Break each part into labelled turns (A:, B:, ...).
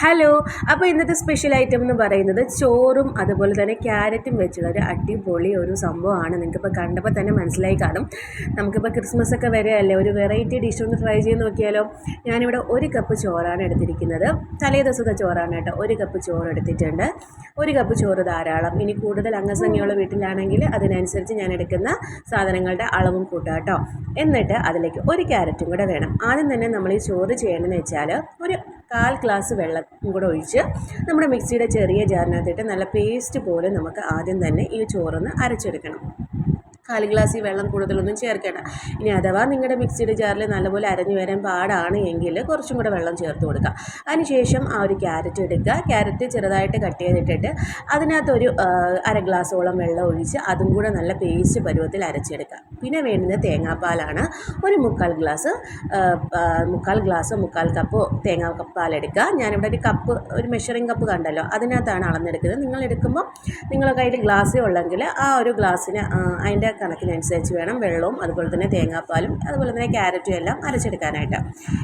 A: Hello അപ്പോൾ ഇന്നത്തെ special item എന്ന് പറയുന്നത് ചോറും അതുപോലെ തന്നെ ക്യാരറ്റും വെച്ചുള്ള ഒരു അടിപൊളി ഒരു സംഭവമാണ്. നിങ്ങൾക്കിപ്പോൾ കണ്ടപ്പോൾ തന്നെ മനസ്സിലായി കാണും. നമുക്കിപ്പോൾ ക്രിസ്മസ് ഒക്കെ വരികയല്ലേ ഒരു വെറൈറ്റി ഡിഷ് ഒന്ന് ട്രൈ ചെയ്ത് നോക്കിയാലോ? ഞാനിവിടെ ഒരു കപ്പ് ചോറാണ് എടുത്തിരിക്കുന്നത്. തലേ ദിവസത്തെ ചോറാണ് കേട്ടോ. ഒരു കപ്പ് ചോറ് എടുത്തിട്ടുണ്ട്. ഒരു കപ്പ് ചോറ് ധാരാളം. ഇനി കൂടുതൽ അംഗസംഖ്യയുള്ള വീട്ടിലാണെങ്കിൽ അതിനനുസരിച്ച് ഞാൻ എടുക്കുന്ന സാധനങ്ങളുടെ അളവും കൂട്ടുക കേട്ടോ. എന്നിട്ട് അതിലേക്ക് ഒരു ക്യാരറ്റും കൂടെ വേണം. ആദ്യം തന്നെ നമ്മൾ ഈ ചോറ് ചെയ്യണമെന്ന് വെച്ചാൽ ഒരു കാൽ ഗ്ലാസ് വെള്ളം കൂടെ ഒഴിച്ച് നമ്മുടെ മിക്സിയുടെ ചെറിയ ജാറിനകത്തിട്ട് നല്ല പേസ്റ്റ് പോലെ നമുക്ക് ആദ്യം തന്നെ ഈ ചോറൊന്ന് അരച്ചെടുക്കണം. കാൽ ഗ്ലാസ്സിൽ വെള്ളം കൂടുതലൊന്നും ചേർക്കേണ്ട. ഇനി അഥവാ നിങ്ങളുടെ മിക്സിയുടെ ജാറിൽ നല്ലപോലെ അരഞ്ഞു വരാൻ പാടാണ് എങ്കിൽ കുറച്ചും കൂടെ വെള്ളം ചേർത്ത് കൊടുക്കുക അതിനുശേഷം ആ ഒരു ക്യാരറ്റ് എടുക്കുക. ക്യാരറ്റ് ചെറുതായിട്ട് കട്ട് ചെയ്തിട്ടിട്ട് അതിനകത്തൊരു അര ഗ്ലാസ്സോളം വെള്ളം ഒഴിച്ച് അതും കൂടെ നല്ല പേസ്റ്റ് പരുവത്തിൽ അരച്ചെടുക്കുക. പിന്നെ വേണ്ടുന്നത് തേങ്ങാപ്പാലാണ് ഒരു മുക്കാൽ ഗ്ലാസ് മുക്കാൽ ഗ്ലാസ് മുക്കാൽ കപ്പ് തേങ്ങാപ്പാൽ എടുക്കുക. ഞാനിവിടെ ഒരു കപ്പ് ഒരു മെഷറിംഗ് കപ്പ് കണ്ടല്ലോ. അതിനകത്താണ് അളന്നെടുക്കുന്നത്. നിങ്ങൾ എടുക്കുമ്പോൾ നിങ്ങളുടെ കയ്യിൽ ഗ്ലാസ്സേ ഉള്ളെങ്കിൽ ആ ഒരു ഗ്ലാസ്സിന് അതിന്റെ കണക്കിനനുസരിച്ച് വേണം വെള്ളവും അതുപോലെ തന്നെ തേങ്ങാപ്പാലും അതുപോലെ തന്നെ ക്യാരറ്റും എല്ലാം അരച്ചെടുക്കാനായിട്ട്.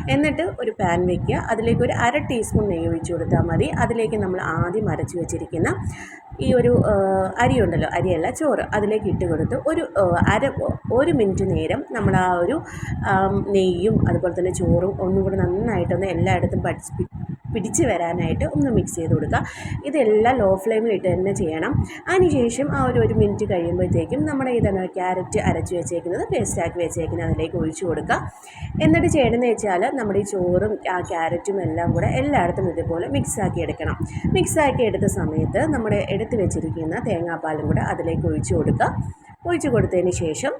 A: എന്നിട്ട് ഒരു പാൻ വയ്ക്കുക അതിലേക്ക് ഒരു അര ടീസ്പൂൺ നെയ്യ് ഒഴിച്ച് കൊടുത്താൽ മതി. അതിലേക്ക് നമ്മൾ ആദ്യം അരച്ച് വെച്ചിരിക്കുന്ന ഈ ഒരു അരിയുണ്ടല്ലോ അരിയല്ല ചോറ് അതിലേക്ക് ഇട്ട് കൊടുത്ത് ഒരു അര ഒരു മിനിറ്റ് നേരം നമ്മൾ ആ ഒരു നെയ്യും അതുപോലെ തന്നെ ചോറും ഒന്നും കൂടെ നന്നായിട്ടൊന്ന് എല്ലായിടത്തും പഠിച്ച് പിടിച്ച് വരാനായിട്ട് ഒന്ന് മിക്സ് ചെയ്ത് കൊടുക്കുക. ഇതെല്ലാം ലോ ഫ്ലെയിമിൽ ഇട്ട് തന്നെ ചെയ്യണം. അതിനുശേഷം ആ ഒരു ഒരു മിനിറ്റ് കഴിയുമ്പോഴത്തേക്കും നമ്മുടെ ഇതാണ് ക്യാരറ്റ് അരച്ച് വെച്ചേക്കുന്നത് പേസ്റ്റാക്കി വെച്ചേക്കുന്നത് അതിലേക്ക് ഒഴിച്ച് കൊടുക്കുക. എന്നിട്ട് ചെയ്യണമെന്ന് വെച്ചാൽ നമ്മുടെ ഈ ചോറും ആ ക്യാരറ്റും എല്ലാം കൂടെ എല്ലായിടത്തും ഇതുപോലെ മിക്സാക്കി എടുക്കണം. മിക്സാക്കി എടുത്ത സമയത്ത് നമ്മുടെ എടുത്ത് വെച്ചിരിക്കുന്ന തേങ്ങാപ്പാലും കൂടെ അതിലേക്ക് ഒഴിച്ചു കൊടുക്കുക ഒഴിച്ചു കൊടുത്തതിന് ശേഷം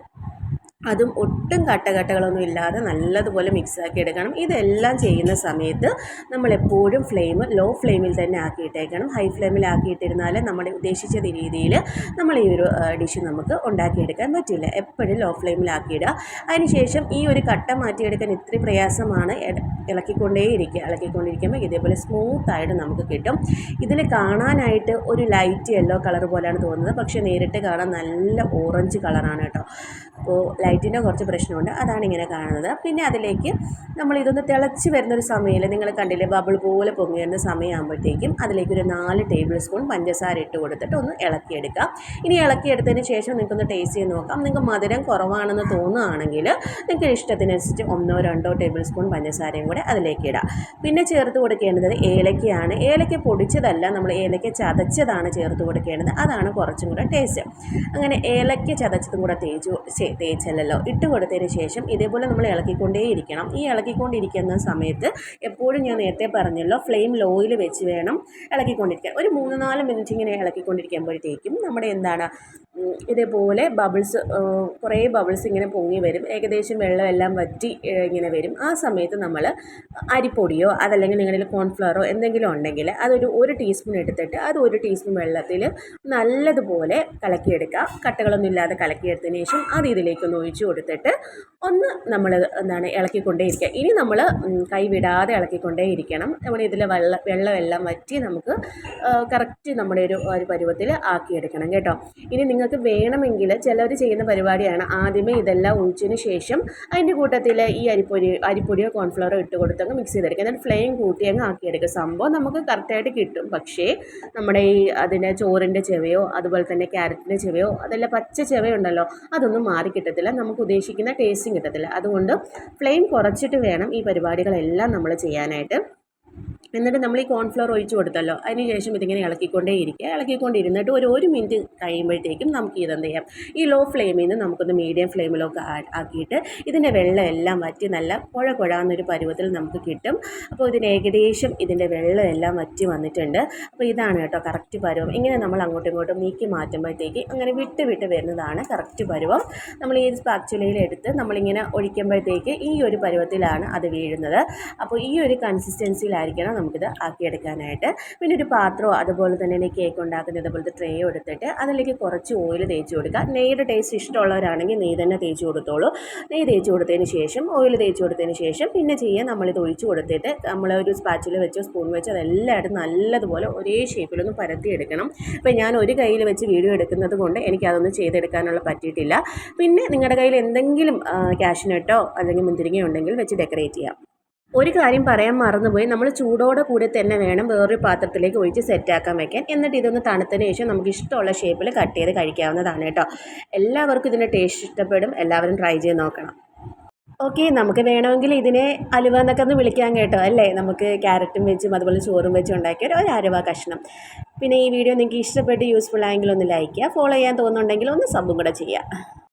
A: അതും ഒട്ടും കട്ടകട്ടകളൊന്നും ഇല്ലാതെ നല്ലതുപോലെ മിക്സാക്കി എടുക്കണം. ഇതെല്ലാം ചെയ്യുന്ന സമയത്ത് നമ്മളെപ്പോഴും ഫ്ലെയിം ലോ ഫ്ലെയിമിൽ തന്നെ ആക്കിയിട്ടേക്കണം. ഹൈ ഫ്ലെയിമിൽ ആക്കിയിട്ടിരുന്നാൽ നമ്മൾ ഉദ്ദേശിച്ച രീതിയിൽ നമ്മൾ ഈ ഒരു ഡിഷ് നമുക്ക് ഉണ്ടാക്കിയെടുക്കാൻ പറ്റില്ല എപ്പോഴും ലോ ഫ്ലെയിമിലാക്കിയിടുക അതിനുശേഷം ഈ ഒരു കട്ട മാറ്റിയെടുക്കാൻ ഇത്ര പ്രയാസമാണ്. ഇളക്കിക്കൊണ്ടേയിരിക്കുക ഇളക്കിക്കൊണ്ടിരിക്കുമ്പോൾ ഇതേപോലെ സ്മൂത്തായിട്ട് നമുക്ക് കിട്ടും. ഇതിൽ കാണാനായിട്ട് ഒരു ലൈറ്റ് യെല്ലോ കളർ പോലെയാണ് തോന്നുന്നത്. പക്ഷേ നേരിട്ട് കാണാൻ നല്ല ഓറഞ്ച് കളറാണ് കേട്ടോ. അപ്പോൾ ലൈറ്റിന്റെ കുറച്ച് പ്രശ്നമുണ്ട്. അതാണ് ഇങ്ങനെ കാണുന്നത്. പിന്നെ അതിലേക്ക് നമ്മൾ ഇതൊന്ന് തിളച്ച് വരുന്നൊരു സമയമില്ല നിങ്ങൾ കണ്ടില്ലേ? ബബിൾ പോലെ പൊങ്ങി വരുന്ന സമയമാകുമ്പോഴത്തേക്കും അതിലേക്ക് ഒരു നാല് ടേബിൾ സ്പൂൺ പഞ്ചസാര ഇട്ട് കൊടുത്തിട്ട് ഒന്ന് ഇളക്കിയെടുക്കാം. ഇനി ഇളക്കിയെടുത്തതിന് ശേഷം നിങ്ങൾക്കൊന്ന് ടേസ്റ്റ് ചെയ്ത് നോക്കാം. നിങ്ങൾക്ക് മധുരം കുറവാണെന്ന് തോന്നുകയാണെങ്കിൽ നിങ്ങൾക്ക് ഇഷ്ടത്തിനനുസരിച്ച് ഒന്നോ രണ്ടോ ടേബിൾ സ്പൂൺ പഞ്ചസാരയും കൂടെ അതിലേക്ക് ഇടാം. പിന്നെ ചേർത്ത് കൊടുക്കേണ്ടത് ഏലക്കയാണ്. ഏലക്ക പൊടിച്ചതല്ല നമ്മൾ ഏലക്ക ചതച്ചതാണ് ചേർത്ത് കൊടുക്കേണ്ടത്. അതാണ് കുറച്ചും കൂടെ ടേസ്റ്റ്. അങ്ങനെ ഏലക്ക ചതച്ചതും കൂടെ തേച്ച് തേച്ചല്ല ഇട്ട് കൊടുത്തതിന് ശേഷം ഇതേപോലെ നമ്മൾ ഇളക്കിക്കൊണ്ടേയിരിക്കണം. ഈ ഇളക്കിക്കൊണ്ടിരിക്കുന്ന സമയത്ത് എപ്പോഴും ഞാൻ നേരത്തെ പറഞ്ഞല്ലോ ഫ്ലെയിം ലോയിൽ വെച്ച് വേണം ഇളക്കിക്കൊണ്ടിരിക്കാൻ. ഒരു മൂന്ന് നാല് മിനിറ്റ് ഇങ്ങനെ ഇളക്കിക്കൊണ്ടിരിക്കുമ്പോഴത്തേക്കും നമ്മുടെ എന്താണ് ഇതേപോലെ ബബിൾസ് കുറേ ബബിൾസ് ഇങ്ങനെ പൊങ്ങി വരും. ഏകദേശം വെള്ളമെല്ലാം വറ്റി ഇങ്ങനെ വരും. ആ സമയത്ത് നമ്മൾ അരിപ്പൊടിയോ അതല്ലെങ്കിൽ നിങ്ങളുടെ കോൺഫ്ലവറോ എന്തെങ്കിലും ഉണ്ടെങ്കിൽ അതൊരു ഒരു ടീസ്പൂൺ എടുത്തിട്ട് അത് ഒരു ടീസ്പൂൺ വെള്ളത്തിൽ നല്ലതുപോലെ കലക്കിയെടുക്കുക. കട്ടകളൊന്നും ഇല്ലാതെ കലക്കിയെടുത്തതിന് ശേഷം അത് ഇതിലേക്കൊന്ന് ഒഴിച്ചു കൊടുത്തിട്ട് ഒന്ന് നമ്മൾ എന്താണ് ഇളക്കിക്കൊണ്ടേയിരിക്കുക ഇനി നമ്മൾ കൈവിടാതെ ഇളക്കിക്കൊണ്ടേ ഇരിക്കണം നമ്മുടെ ഇതിൽ വെള്ള വെള്ളമെല്ലാം വറ്റി നമുക്ക് കറക്റ്റ് നമ്മുടെ ഒരു ഒരു പരുവത്തിൽ ആക്കിയെടുക്കണം കേട്ടോ. ഇനി നിങ്ങൾക്ക് വേണമെങ്കിൽ ചിലർ ചെയ്യുന്ന പരിപാടിയാണ് ആദ്യമേ ഇതെല്ലാം ഒഴിച്ചതിന് ശേഷം അതിന്റെ കൂട്ടത്തിൽ ഈ അരിപ്പൊടി അരിപ്പൊടിയോ കോൺഫ്ലവറോ ഇട്ട് കൊടുത്തങ്ങ് മിക്സ് ചെയ്തെടുക്കുക. എന്നിട്ട് ഫ്ലെയിം കൂട്ടി അങ്ങ് ആക്കിയെടുക്കുക. സംഭവം നമുക്ക് കറക്റ്റായിട്ട് കിട്ടും. പക്ഷേ നമ്മുടെ ഈ അതിന്റെ ചോറിന്റെ ചെവയോ അതുപോലെ തന്നെ ക്യാരറ്റിന്റെ ചെവയോ അതെല്ലാം പച്ച ചെവയുണ്ടല്ലോ അതൊന്നും മാറി കിട്ടത്തില്ല നമുക്ക് ഉദ്ദേശിക്കുന്ന ടേസ്റ്റും കിട്ടത്തില്ല. അതുകൊണ്ട് ഫ്ലെയിം കുറച്ചിട്ട് വേണം ഈ പരിപാടികളെല്ലാം നമ്മൾ ചെയ്യാനായിട്ട്. എന്നിട്ട് നമ്മൾ ഈ കോൺഫ്ലവർ ഒഴിച്ച് കൊടുത്തല്ലോ അതിനുശേഷം ഇതിങ്ങനെ ഇളക്കിക്കൊണ്ടേ ഇരിക്കുക. ഇളക്കിക്കൊണ്ടിരുന്നിട്ട് ഒരു ഒരു മിനിറ്റ് കഴിയുമ്പോഴത്തേക്കും നമുക്ക് ഇതെന്ത് ചെയ്യാം? ഈ ലോ ഫ്ലെയിമിൽ നിന്ന് നമുക്കൊന്ന് മീഡിയം ഫ്ലെയിമിലൊക്കെ ആക്കിയിട്ട് ഇതിന്റെ വെള്ളം എല്ലാം വറ്റി നല്ല കുഴ കുഴാന്നൊരു പരുവത്തിൽ നമുക്ക് കിട്ടും. അപ്പോൾ ഇതിന് ഏകദേശം ഇതിന്റെ വെള്ളം എല്ലാം വറ്റി വന്നിട്ടുണ്ട്. അപ്പോൾ ഇതാണ് കേട്ടോ കറക്റ്റ് പരുവം. ഇങ്ങനെ നമ്മൾ അങ്ങോട്ടും ഇങ്ങോട്ടും നീക്കി മാറ്റുമ്പോഴത്തേക്ക് അങ്ങനെ വിട്ട് വിട്ട് വരുന്നതാണ് കറക്റ്റ് പരുവം. നമ്മൾ ഈ സ്പാക്ചുലയിൽ എടുത്ത് നമ്മളിങ്ങനെ ഒഴിക്കുമ്പോഴത്തേക്ക് ഈ ഒരു പരുവത്തിലാണ് അത് വീഴുന്നത്. അപ്പോൾ ഈ ഒരു കൺസിസ്റ്റൻസിയിലായിരിക്കണം നമുക്കിത് ആക്കിയെടുക്കാനായിട്ട്. പിന്നെ ഒരു പാത്രമോ അതുപോലെ തന്നെ കേക്ക് ഉണ്ടാക്കുന്ന ഇതുപോലത്തെ ട്രേയോ എടുത്തിട്ട് അതിലേക്ക് കുറച്ച് ഓയിൽ തേച്ച് കൊടുക്കുക. നെയ്യുടെ ടേസ്റ്റ് ഇഷ്ടമുള്ളവരാണെങ്കിൽ നെയ്യ് തന്നെ തേച്ച് കൊടുത്തോളൂ. നെയ്യ് തേച്ച് കൊടുത്തതിന് ശേഷം ഓയിൽ തേച്ച് കൊടുത്തതിന് ശേഷം പിന്നെ ചെയ്യുക നമ്മളിത് ഒഴിച്ച് കൊടുത്തിട്ട് നമ്മൾ ഒരു സ്പാച്ചിൽ വെച്ചോ സ്പൂൺ വെച്ചോ അതെല്ലായിട്ടും നല്ലതുപോലെ ഒരേ ഷേപ്പിലൊന്ന് പരത്തിയെടുക്കണം. അപ്പോൾ ഞാൻ ഒരു കയ്യിൽ വെച്ച് വീഡിയോ എടുക്കുന്നത് കൊണ്ട് എനിക്കതൊന്നും ചെയ്തെടുക്കാനുള്ള പറ്റിയിട്ടില്ല. പിന്നെ നിങ്ങളുടെ കയ്യിൽ എന്തെങ്കിലും ക്യാഷിനെട്ടോ അല്ലെങ്കിൽ മുന്തിരിങ്ങയോ ഉണ്ടെങ്കിൽ വെച്ച് ഡെക്കറേറ്റ് ചെയ്യാം. ഒരു കാര്യം പറയാൻ മറന്നുപോയി. നമ്മൾ ചൂടോടെ കൂടെ തന്നെ വേണം വേറൊരു പാത്രത്തിലേക്ക് ഒഴിച്ച് സെറ്റാക്കാൻ വെക്കാൻ. എന്നിട്ട് ഇതൊന്ന് തണുത്തതിന് ശേഷം നമുക്ക് ഇഷ്ടമുള്ള ഷേപ്പിൽ കട്ട് ചെയ്ത് കഴിക്കാവുന്നതാണ് കേട്ടോ. എല്ലാവർക്കും ഇതിന്റെ ടേസ്റ്റ് ഇഷ്ടപ്പെടും. എല്ലാവരും ട്രൈ ചെയ്ത് നോക്കണം. ഓക്കെ നമുക്ക് വേണമെങ്കിൽ ഇതിനെ അലുവ എന്നൊക്കെ ഒന്ന് വിളിക്കാൻ കേട്ടോ. അല്ലേ? നമുക്ക് ക്യാരറ്റും വെച്ചും അതുപോലെ ചോറും വെച്ചും ഉണ്ടാക്കിയ ഒരു അലുവ കഷ്ണം. പിന്നെ ഈ വീഡിയോ നിങ്ങൾക്ക് ഇഷ്ടപ്പെട്ട് യൂസ്ഫുൾ ആയെങ്കിൽ ഒന്ന് ലൈക്ക് ചെയ്യുക ഫോളോ ചെയ്യാൻ തോന്നുന്നുണ്ടെങ്കിൽ ഒന്ന് സബും കൂടെ ചെയ്യുക.